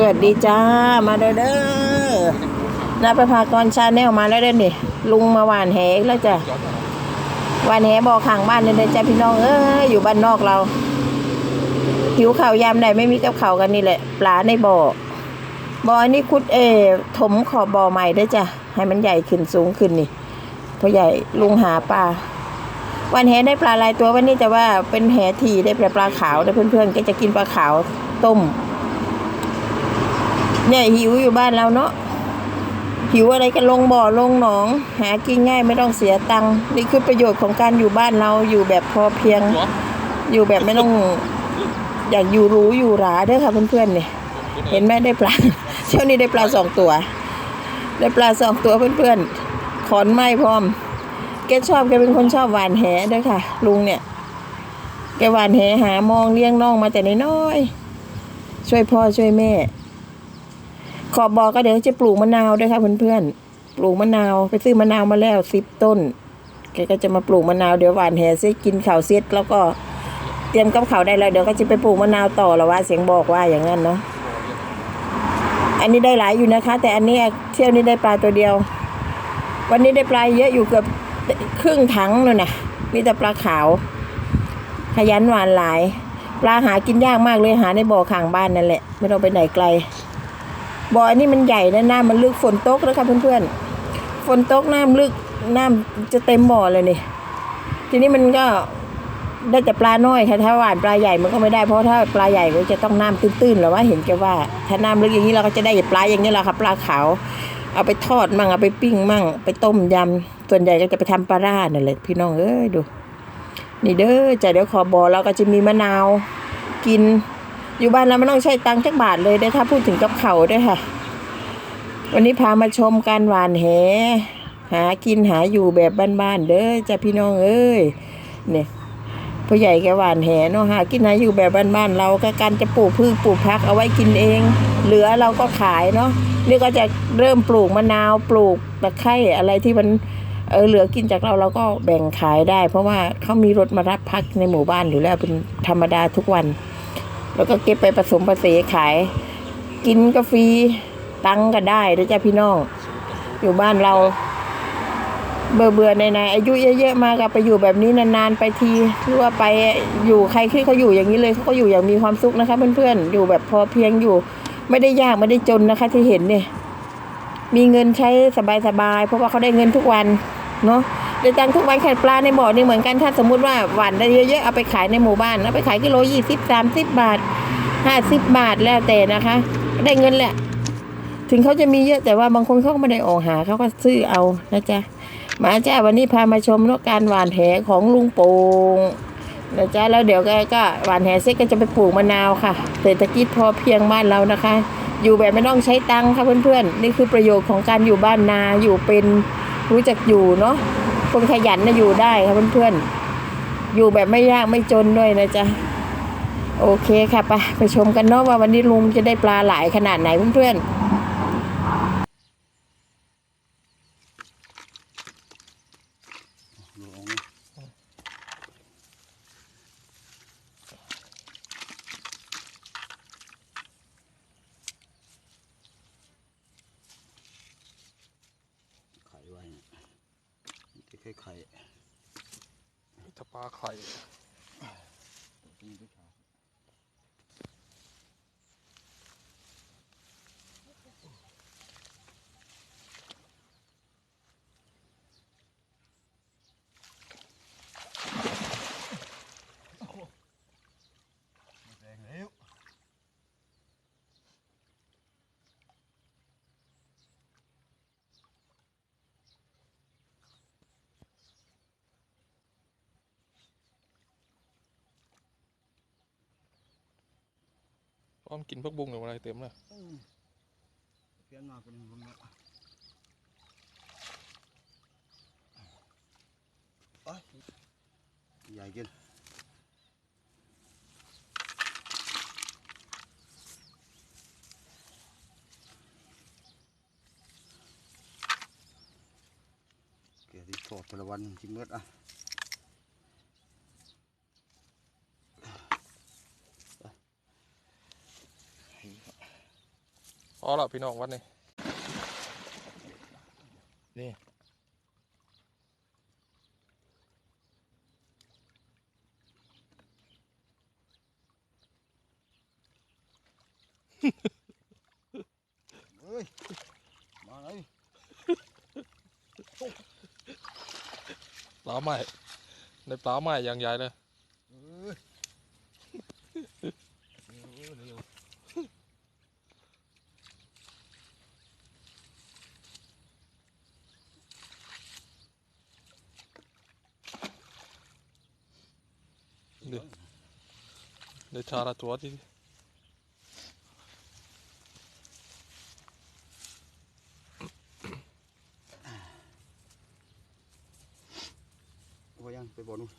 สวัสดีจ้า มาเด้อเด้อนาประภากรชาแนลมาแล้วเด้อนี่ลุงมาหวานแหกแล้วจ้ะหวานแหบ่อข้างบ้านเนี่ยเด้อจ้าพี่น้องเอ้ยอยู่บ้านนอกเรา หิวข่าวยามใดไม่มีกับข่าวกันนี่แหละ ปลาในบ่อบ่อนี่คุดเอถมขอบบ่อใหม่ได้อจ้ะให้มันใหญ่ขึ้นสูงขึ้นนี่พ่อใหญ่ลุงหาปลาวันแหได้ปลาลายตัววันนี้แต่ว่าเป็นแหทีได้ปลาปลาขาวได้เพื่อนๆก็จะกินปลาขาวต้ม เนี่ยหิวอยู่บ้านเราเนาะหิวอะไรกันลงบ่อลงหนอง หากินง่ายไม่ต้องเสียตังค์นี่คือประโยชน์ของการอยู่บ้านเราอยู่แบบพอเพียง อยู่แบบไม่ต้องอยากอยู่หรูอยู่หราเด้อค่ะเพื่อนๆเนี่ยเห็นไหมได้ปลาเช้านี้ได้ปลาสองตัว ได้ปลาสองตัวเพื่อนๆขอนไม้พร้อม แกชอบแกเป็นคนชอบหวานแหด้วยค่ะ ลุงเนี่ยแกหวานแหหามองเลี้ยงน้องมาแต่น้อยๆช่วยพ่อช่วยแม่ ขอบบอกก็เดี๋ยวจะปลูกมะนาวด้วยค่ะเพื่อนๆ ปลูกมะนาวไปซื้อมะนาวมาแล้วสิบต้น แกก็จะมาปลูกมะนาวเดี๋ยวหวานแหเสร็จกินข้าวเสร็จแล้วก็เตรียมกับข้าวได้แล้วเดี๋ยวก็จะไปปลูกมะนาวต่อแล้วว่าเสียงบอกว่าอย่างนั้นเนาะ อันนี้ได้หลายอยู่นะคะ แต่อันนี้เที่ยวนี้ได้ปลาตัวเดียว วันนี้ได้ปลาเยอะอยู่เกือบครึ่งถังเลยนะมีแต่ปลาขาว ขยันหวานหลาย ปลาหากินยากมากเลยหาในบ่อข้างบ้านนั่นแหละ ไม่ต้องไปไหนไกล บ่ออันนี้มันใหญ่นะน้ำมันลึกฝนตกแล้วค่ะเพื่อนๆ ฝนตกน้ำลึกน้ำจะเต็มบ่อเลยนี่ทีนี้มันก็ได้แต่ปลาน้อยค่ะถ้าหวานปลาใหญ่มันก็ไม่ได้เพราะถ้าปลาใหญ่ก็จะต้องน้ำตื้นๆหรือว่าเห็นแกว่า ถ้าน้ำลึกอย่างนี้เราก็จะได้ปลาอย่างนี้แหละค่ะปลาขาว เอาไปทอดมั่งเอาไปปิ้งมั่ง ไปต้มยำส่วนใหญ่ก็จะไปทำปลาร่านั่นแหละพี่น้องเอ้ยดู นี่เด้อจะเดี๋ยวขอบอเราก็จะมีมะนาวกิน อยู่บ้านเราไม่ต้องใช้ตังค์จักบาทเลยได้ถ้าพูดถึงกับเขาด้วยค่ะ วันนี้พามาชมการหวานแหหากินหาอยู่แบบบ้านๆเด้อจ้ะพี่น้องเอ้ยเนี่ยพ่อใหญ่แกหวานแหเนาะหากินหาอยู่แบบบ้านๆเราก็การจะปลูกพืชปลูกพักเอาไว้กินเอง เหลือเราก็ขายเนาะนี่ก็จะเริ่มปลูกมะนาวปลูกตะไคร้อะไรที่มันเออเหลือกินจากเราเราก็แบ่งขายได้ เพราะว่าเขามีรถมารับพักในหมู่บ้านอยู่แล้วเป็นธรรมดาทุกวัน แล้วก็เก็บไปผสมผสานขาย กินก็ฟรีตังก็ได้นะจ๊ะพี่น้อง อยู่บ้านเรา เบื่อเบื่อในในอายุเยอะๆมาก็ไปอยู่แบบนี้นานๆไปทีหรือว่าไปอยู่ใครที่เขาอยู่อย่างนี้เลยเขาก็อยู่อย่างมีความสุขนะคะ เพื่อนๆอยู่แบบพอเพียงอยู่ ไม่ได้ยากไม่ได้จนนะคะ ที่เห็นเนี่ยมีเงินใช้สบายๆเพราะว่าเขาได้เงินทุกวันเนาะ ได้ตังค์ทุกวันแข่ปลาในบ่อนี่เหมือนกันถ้าสมมุติว่าหวานได้เยอะๆเอาไปขายในหมู่บ้านเอาไปขายกิโลยี่สิบสามสิบบาทห้าสิบบาทแล้วแต่นะคะ ได้เงินแหละ ถึงเขาจะมีเยอะแต่ว่าบางคนเขาก็ไม่ได้ออกหาเขาก็ซื้อเอานะจ๊ะมาจ้าวันนี้พามาชมนกการหวานแหของลุงโป่งนะจ๊ะแล้วเดี๋ยวแกก็หวานแหเสร็จก็จะไปปลูกมะนาวค่ะเศรษฐกิจพอเพียงบ้านเรานะคะ อยู่แบบไม่ต้องใช้ตังค่ะเพื่อนๆนี่คือประโยชน์ของการอยู่บ้านนาอยู่เป็นรู้จักอยู่เนาะ คนขยันนะอยู่ได้ค่ะเพื่อนๆ อยู่แบบไม่ยากไม่จนด้วยนะจ๊ะ โอเคค่ะไปไปชมกันเนาะว่าวันนี้ลุงจะได้ปลาหลายขนาดไหนเพื่อนๆ ไข่ไว้เนี่ย แค่ไข่จะปลาไข่นี่ก็ พร้อมกินพักบุ้งกับออะไรเต็มเลยเปลี่ยนมาเป็นคนละโอ้ยใหญ่กินเกี่ยวที่ทอดแต่ละวันจริงเมื่ออะ พอแล้วพี่น้องวันนี้นี่เฮ้ยมาเลยปลาใหม่ในปลาใหม่อย่างใหญ่เลย เอ้ยเร็วเร็ว นี่ ในชาละตัวที่พอยังไปบ่อนู่น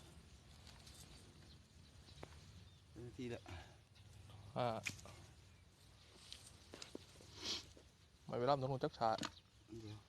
เป็นนาทีละอ่าไม่ไปรับตรงนู้นจักชาเดี๋ยว